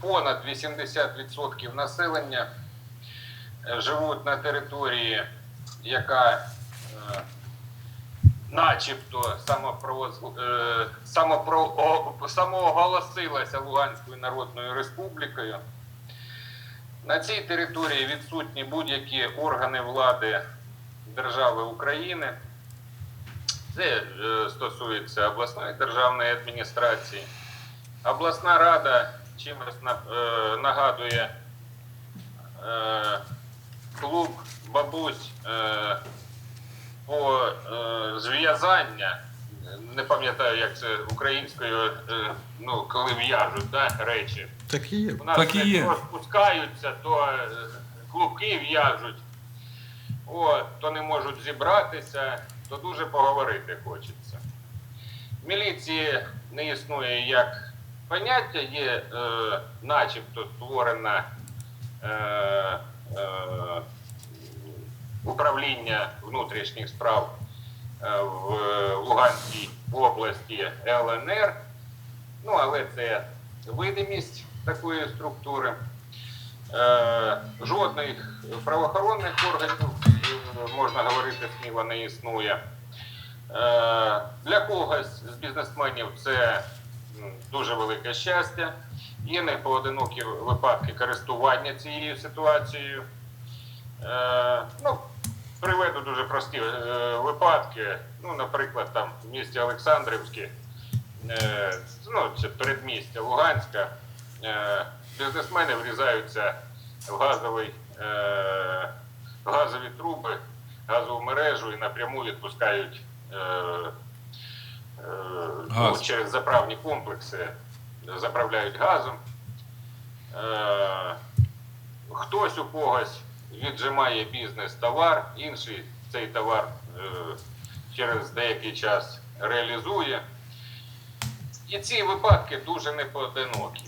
понад 80% населення е, живуть на території, яка е, начебто е, самооголосилася Луганською Народною Республікою. На цій території відсутні будь-які органи влади держави України. Це стосується обласної державної адміністрації. Обласна рада чимось на- е, нагадує е, клуб бабусь е, по е, зв'язання. Не пам'ятаю, як це українською, е, ну, коли в'яжуть да, речі. Так і є. У нас Так і є. то спускаються, то клубки в'яжуть, о, то не можуть зібратися, то дуже поговорити хочеться. Міліції не існує як поняття, є е, начебто створена е, е, управління внутрішніх справ е, в Луганській області ЛНР. Ну, але це видимість такої структури. Е, жодних правоохоронних органів, можна говорити, сміло не існує. Е, для когось з бізнесменів це дуже велике щастя. Є непоодинокі випадки користування цією ситуацією. Е, ну, приведу дуже прості е, випадки. Ну, наприклад, там в місті Олександрівське, е, ну, це передмістя Луганська, е, бізнесмени врізаються в газовий, е, газові труби, газову мережу і напряму відпускають е, ну, Газ. через заправні комплекси, заправляють газом. Е, хтось у когось віджимає бізнес товар, інший цей товар е, через деякий час реалізує. І ці випадки дуже непоодинокі.